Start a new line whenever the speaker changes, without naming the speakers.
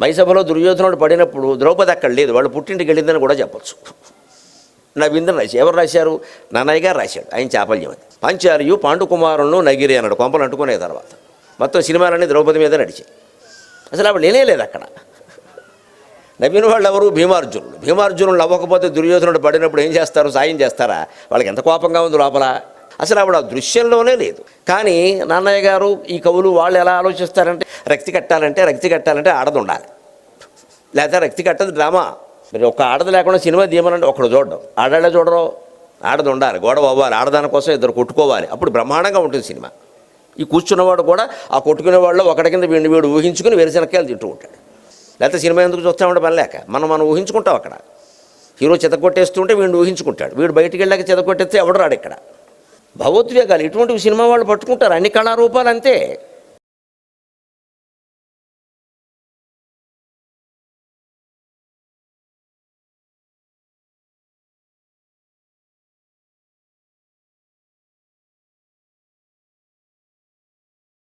మైసభలో దుర్యోధనుడు పడినప్పుడు ద్రౌపది అక్కడ లేదు. వాళ్ళు పుట్టింటికి వెళ్ళిందని కూడా చెప్పొచ్చు. నవీంద్ర రాసి ఎవరు రాశారు? నన్నయ్య గారు రాశాడు. ఆయన చాపల్యం అది. పంచారియు పాండుకుమారులను నగిరి అన్నాడు. కొంపలు అంటుకునే తర్వాత. మొత్తం సినిమాలన్నీ ద్రౌపది మీద నడిచాయి. అసలు ఆవిడ లేనే లేదు అక్కడ. నవ్విన వాళ్ళు ఎవరు భీమార్జునుడు భీమార్జునుడు నవ్వకపోతే దుర్యోధనుడు పడినప్పుడు ఏం చేస్తారు? సాయం చేస్తారా? వాళ్ళకి ఎంత కోపంగా ఉంది లోపల? అసలు ఆవిడ ఆ దృశ్యంలోనే లేదు. కానీ నాన్నయ్య గారు ఈ కవులు వాళ్ళు ఎలా ఆలోచిస్తారంటే రక్తి కట్టాలంటే రక్తి కట్టాలంటే ఆడది ఉండాలి లేకపోతే రక్తి కట్టదు డ్రామా. మీరు ఒక ఆడది లేకుండా సినిమా తీయమనంటే ఒకడు చూడడం. ఆడాడే చూడరు ఆడది ఉండాలి గొడవ అవ్వాలి ఆడదాని కోసం ఇద్దరు కొట్టుకోవాలి. అప్పుడు బ్రహ్మాండంగా ఉంటుంది సినిమా. ఈ కూర్చున్నవాడు కూడా ఆ కొట్టుకునే వాళ్ళు ఒకటి కింద వీడిని వీడు ఊహించుకుని వేరుశనక్కాయలు తింటూ ఉంటాడు. లేకపోతే సినిమా ఎందుకు చూస్తామంటే పని లేక. మనం మనం ఊహించుకుంటాం అక్కడ. హీరో చెతకొట్టేస్తుంటే వీడిని ఊహించుకుంటాడు. వీడు బయటికి వెళ్ళాక చెతకొట్టేస్తే ఎవడు రాడు ఇక్కడ? భావోద్వేగాలు ఇటువంటి సినిమా వాళ్ళు పట్టుకుంటారు. అన్ని కళారూపాలు అంతే.